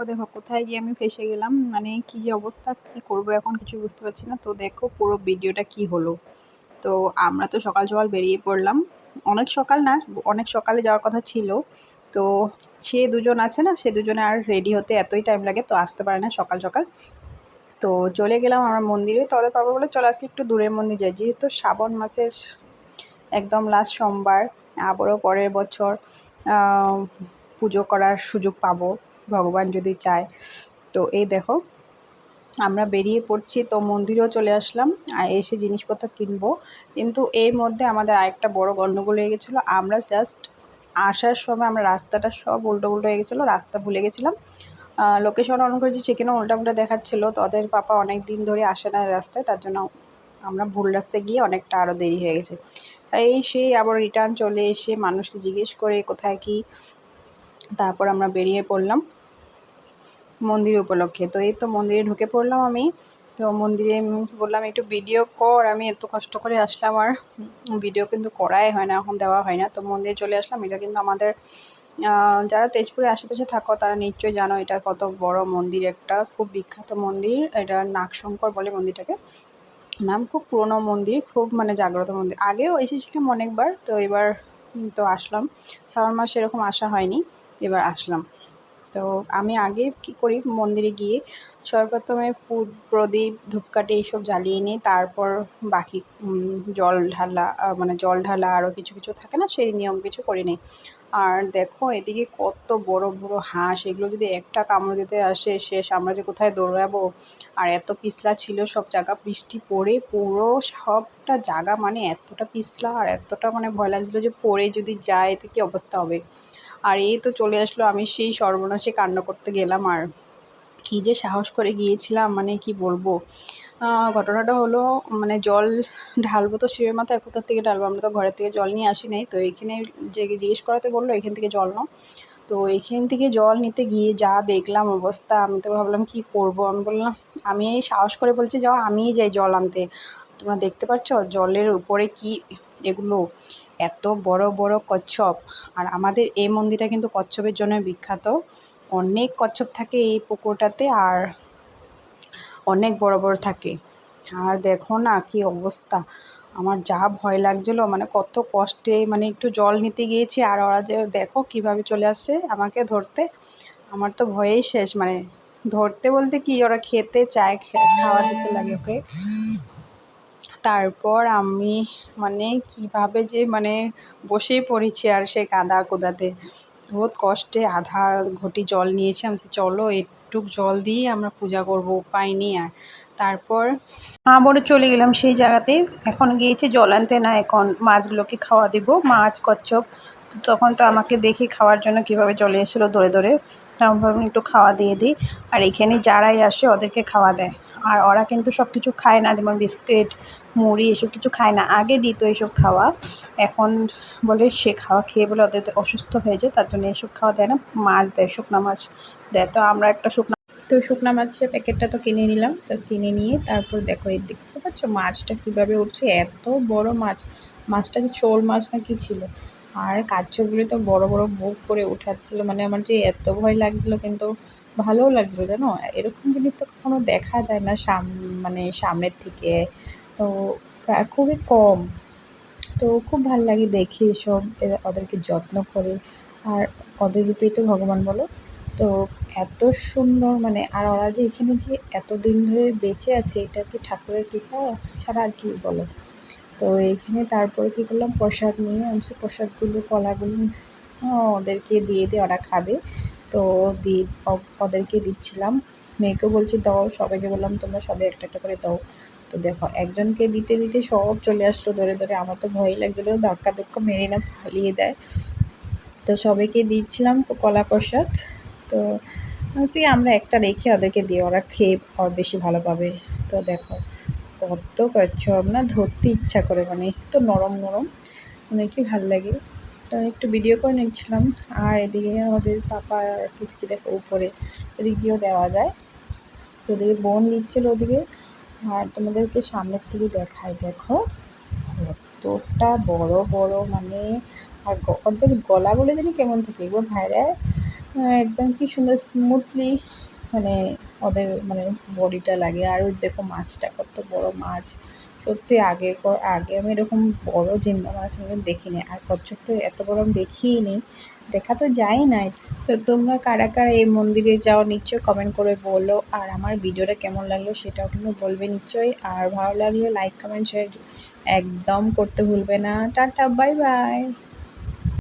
দেখো দেখো কোথায় গিয়ে আমি ফেসে গেলাম মানে কি যে অবস্থা, কি করব এখন কিছু বুঝতে পারছি না। তো দেখো পুরো ভিডিওটা কি হলো। তো আমরা তো সকাল সকাল বেরিয়ে পড়লাম। অনেক সকাল না, অনেক সকালে যাওয়ার কথা ছিল। তো সে দুজন আছে না, সে দুজনে আর রেডি হতে এতই টাইম লাগে, তো আসতে পারে না সকাল সকাল। তো চলে গেলাম আমার মন্দিরে, তো ওদের পাবো বলে চলো আজকে একটু দূরের মন্দির যাই। যেহেতু শ্রাবণ মাসের একদম লাস্ট সোমবার, আবারও পরের বছর পুজো করার সুযোগ পাবো। ভগবান যদি চায়। তো এই দেখো, আমরা বেরিয়ে পড়ছি, তো মন্দিরেও চলে আসলাম এসে জিনিসপত্র কিনবো। কিন্তু এর মধ্যে আমাদের আরেকটা বড় গণ্ডগোল হয়ে গেছিল, আমরা জাস্ট আসার সময় আমরা রাস্তাটা সব উল্টো উল্টো হয়ে গেছিল, রাস্তা ভুলে গেছিলাম। লোকেশন অন করেছি, সেখানেও উল্টা উল্টা দেখাচ্ছিলো, তো ওদের পাপা অনেক দিন ধরে আসে না রাস্তায়, তার জন্য আমরা ভুল রাস্তায় গিয়ে অনেকটা আরও দেরি হয়ে গেছে। এই সেই আবার রিটার্ন চলে এসে মানুষকে জিজ্ঞেস করে কোথায় কি, তারপর আমরা বেরিয়ে পড়লাম। মন্দির উপলক্ষে। তো এই তো মন্দিরে ঢুকে পড়লাম আমি। তো মন্দিরে বললাম, একটু ভিডিও কর। আমি এত কষ্ট করে আসলাম আর ভিডিও কিন্তু করাই হয় না, এখন দেওয়া হয় না। তো মন্দিরে চলে আসলাম। এটা কিন্তু আমাদের যারা তেজপুরে আশেপাশে থাকো, তারা নিশ্চয়ই জানো, এটা কত বড় মন্দির, একটা খুব বিখ্যাত মন্দির। এটা নাগশঙ্কর বলে মন্দিরটাকে। নাম খুব পুরনো মন্দির, খুব মানে জাগ্রত মন্দির। আগেও এসেছিলাম অনেকবার, তো এবার তো আসলাম। শ্রাবণ মাসে এরকম আসা হয়নি, এবার আসলাম। তো আমি আগে কী করি, মন্দিরে গিয়ে সর্বপ্রথমে প্রদীপ, ধূপকাঠি এইসব জ্বালিয়ে নিই, তারপর বাকি জল ঢালা মানে জল ঢালা আরও কিছু কিছু থাকে না, সেই নিয়ম কিছু করে নিই। আর দেখো এদিকে কত বড় বড় হাঁস, এগুলো যদি একটা কামড় দিতে আসে, শেষ আমরা যে কোথায় দৌড়াবো? আর এত পিছলা ছিল সব জায়গা, বৃষ্টি পড়ে পুরো সবটা জায়গা মানে এতটা পিছলা, আর এতটা মানে ভয় লাগছিল যে পড়ে যদি যায়, তো কী অবস্থা হবে? আর এই তো চলে আসলো, আমি সেই সর্বনাশে কাণ্ড করতে গেলাম। আর কী যে সাহস করে গিয়েছিলাম মানে কি বলব? ঘটনাটা হলো মানে জল ঢালবো তো শিবের মাথায়, কোথার থেকে ঢালবো? আমরা তো ঘরের থেকে জল নিয়ে আসি নাই। তো এইখানে যে জিজ্ঞেস করাতে বলল, এখান থেকে জল নাও। তো এখান থেকে জল নিতে গিয়ে যা দেখলাম অবস্থা, আমি তো ভাবলাম, কি করব? আমি বললাম, আমি সাহস করে বলছি, যাও, আমিই যাই জল আনতে। তোমরা দেখতে পাচ্ছ জলের উপরে কি এগুলো? এত বড় বড় কচ্ছপ। আর আমাদের এই মন্দিরটা কিন্তু কচ্ছপের জন্য বিখ্যাত। অনেক কচ্ছপ থাকে এই পুকুরটাতে আর অনেক বড় বড় থাকে। আর দেখো না কি অবস্থা। আমার যা ভয় লাগছিল মানে কত কষ্টে মানে একটু জল নিতে গিয়েছি আর ওরা যে দেখো কীভাবে চলে আসছে আমাকে ধরতে, আমার তো ভয়েই শেষ। মানে ধরতে বলতে কি, ওরা খেতে চায় খাওয়া দিতে লাগে ওকে। তারপর আমি মানে কীভাবে যে মানে বসেই পড়েছি আর সেই কাদা কোদাতে। বহুত কষ্টে আধা ঘটি জল নিয়েছি আমি। চলো একটু জল দিয়ে আমরা পূজা করব, উপায় নেই আর। তারপর আবারও চলে গেলাম সেই জায়গাতে। এখন গিয়েছি জল আনতে, না এখন মাছগুলোকে খাওয়া দেবো। মাছ, কচ্ছপ, তখন তো আমাকে দেখে খাওয়ার জন্য কীভাবে চলে এসেছিল ধরে ধরে ভাবলাম একটু খাওয়া দিয়ে দিই। আর এখানে যারাই আসে ওদেরকে খাওয়া দেয়। আর ওরা কিন্তু সব কিছু খায় না, যেমন বিস্কিট, মুড়ি এসব কিছু খায় না। আগে দিত এসব খাওয়া। এখন বলে সে খাওয়া খেয়ে বলে ওদের অসুস্থ হয়ে যায়, তার জন্য এসব খাওয়া দেয় না। মাছ দেয়, শুকনো মাছ দেয়। তো আমরা একটা শুকনো তো শুকনো মাছের প্যাকেটটা তো কিনে নিলাম। তো কিনে নিয়ে তারপর দেখো এই দেখতে পাচ্ছ মাছটা কীভাবে উঠছে? এত বড় মাছ। মাছটা যে শোল মাছ না কি ছিল? আর কাচ্চগুলো তো বড় বড় বুক করে উঠাচ্ছিলো মানে আমার যে এত ভয় লাগছিল কিন্তু ভালোও লাগছিল জানো? এরকম জিনিস তো কখনো দেখা যায় না সাম মানে সামনের থেকে। তো খুবই কম। তো খুব ভালো লাগে দেখে এসব ওদেরকে যত্ন করে। আর ওদের রূপেই তো ভগবান বলো। তো এত সুন্দর মানে আর ওরা যে এখানে যে এতদিন ধরে বেঁচে আছে, এটা কি ঠাকুরের কৃপা? ছাড়া আর কি বলো? তো এইখানে তারপরে কী করলাম? প্রসাদ নিয়ে আমি প্রসাদগুলো, কলাগুলো ওদেরকে দিয়ে দিয়ে ওরা খাবে। তো দিয়ে ওদেরকে দিচ্ছিলাম। মেয়েকেও বলছি, দাও। সবাইকে বললাম, তোমরা সবাই একটা একটা করে দাও। তো দেখো, একজনকে দিতে দিতে সব চলে আসলো ধরে ধরে। আমার তো ভয়ই লাগছিল, ধাক্কা ধাক্কা মেরে না, ফালিয়ে দেয়। তো সবাইকে দিচ্ছিলাম কলা প্রসাদ। তো ভাবছি আমরা একটা রেখে ওদেরকে দিই ওরা খেয়ে বেশি ভালো পাবে। তো দেখো কত কচ্ছপ না ধরতে ইচ্ছা করে মানে একটু নরম নরম। অনেকই কি ভালো লাগে? তো একটু ভিডিও করে নিচ্ছিলাম। আর এদিকে আমাদের পাপা কিছু দেখো উপরে, এদিক দিয়েও দেওয়া যায়। তো ওদিকে বোন দিচ্ছিল ওদিকে। আর তোমাদেরকে সামনের থেকে দেখায় দেখো। কতটা বড় বড় মানে আর ওদের গলাগুলো জানি কেমন থাকে। এগুলো ভাইরা একদম কি সুন্দর স্মুথলি মানে ওদের মানে বডিটা লাগে। আর দেখো মাছটা কত বড় মাছ। সত্যি আগে আগে আমি এরকম বড় জিন্দা মাছ আমি দেখিনি। আর কচ্ছপ তো এত বড় আমি দেখিই নি দেখা তো যায় না তো তোমরা কারা কারা এই মন্দিরে যাও নিশ্চয়ই কমেন্ট করে বলো। আর আমার ভিডিওটা কেমন লাগল সেটাও কিন্তু বলবে নিশ্চয়ই। আর ভালো লাগলে লাইক কমেন্ট শেয়ার একদম করতে ভুলবে না। Tata bye bye